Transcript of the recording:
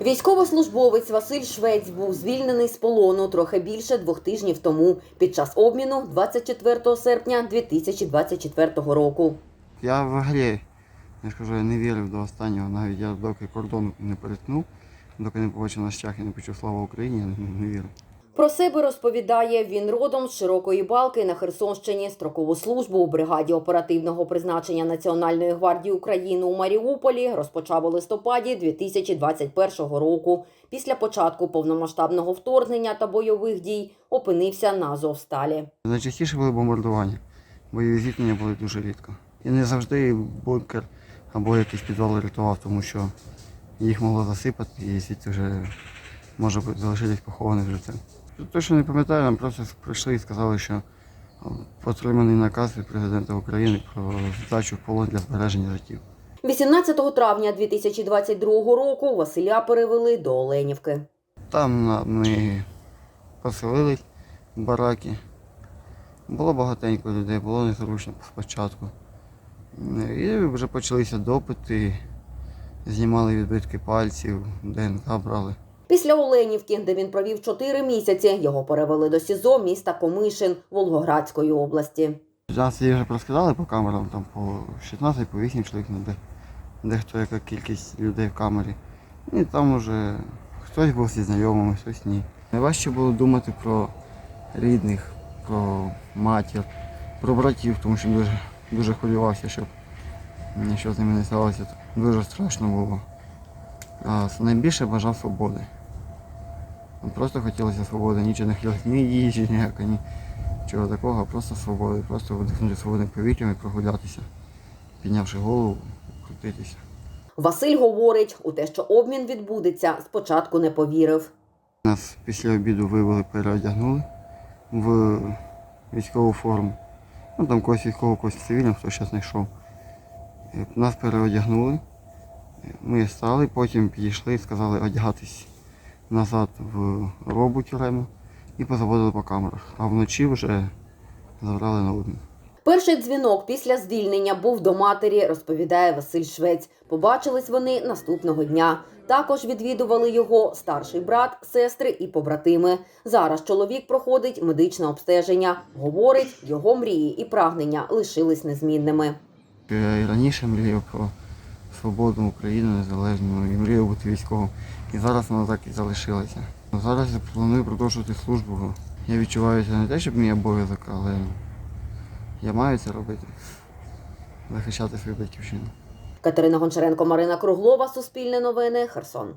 Військовослужбовець Василь Швець був звільнений з полону трохи більше двох тижнів тому під час обміну 24 серпня 2024 року. Я взагалі, я ж кажу, я не вірив до останнього, навіть я доки кордон не перетнув, доки не побачив наш шлях і не почув слава Україні, я не, не вірив. Про себе розповідає, він родом з Широкої Балки на Херсонщині. Строкову службу у бригаді оперативного призначення Національної гвардії України у Маріуполі розпочав у листопаді 2021 року. Після початку повномасштабного вторгнення та бойових дій опинився на Азовсталі. Найчастіше були бомбардування, бойові зіткнення були дуже рідко. І не завжди бункер або якийсь підвал рятував, тому що їх могло засипати і звідти вже може бути залишитись похований живцем. Точно не пам'ятаю, нам просто прийшли і сказали, що отриманий наказ від президента України про здачу в полон для збереження життів. 18 травня 2022 року Василя перевели до Оленівки. Там ми поселились в бараки. Було багатенько людей, було незручно спочатку. І вже почалися допити, знімали відбитки пальців, ДНК брали. Після Оленівки, де він провів 4 місяці, його перевели до СІЗО міста Комишин Волгоградської області. Нас її вже розкидали по камерам, там по 16, по 8 чоловік, де, дехто яка кількість людей в камері. І там вже хтось був зі знайомими, хтось ні. Найважче було думати про рідних, про матір, про братів, тому що дуже, дуже хвилювався, щоб нічого з ними не сталося. Дуже страшно було. А найбільше бажав свободи. Просто хотілося свободи, нічого не хотілося ні їжі, ніякої, ні чого такого, а просто свободи, просто видихнути свободним повітрям і прогулятися, піднявши голову, крутитися. Василь говорить, у те, що обмін відбудеться, спочатку не повірив. Нас після обіду вивели, переодягнули в військову форму. Ну там когось військового, когось цивільного, хто ще знайшов. Е, Нас переодягнули. Ми стали, потім підійшли і сказали одягатись назад в робу тюрему і позаводили по камерах. А вночі вже забрали на обмін. Перший дзвінок після звільнення був до матері, розповідає Василь Швець. Побачились вони наступного дня. Також відвідували його старший брат, сестри і побратими. Зараз чоловік проходить медичне обстеження. Говорить, його мрії і прагнення лишились незмінними. Я і раніше мріяв про свободу України незалежну і мріяв бути військовим. І зараз вона так і залишилася. Зараз я планую продовжувати службу. Я відчуваю це не те, щоб мій обов'язок, але я маю це робити. Захищати свою батьківщину. Катерина Гончаренко, Марина Круглова, Суспільне новини, Херсон.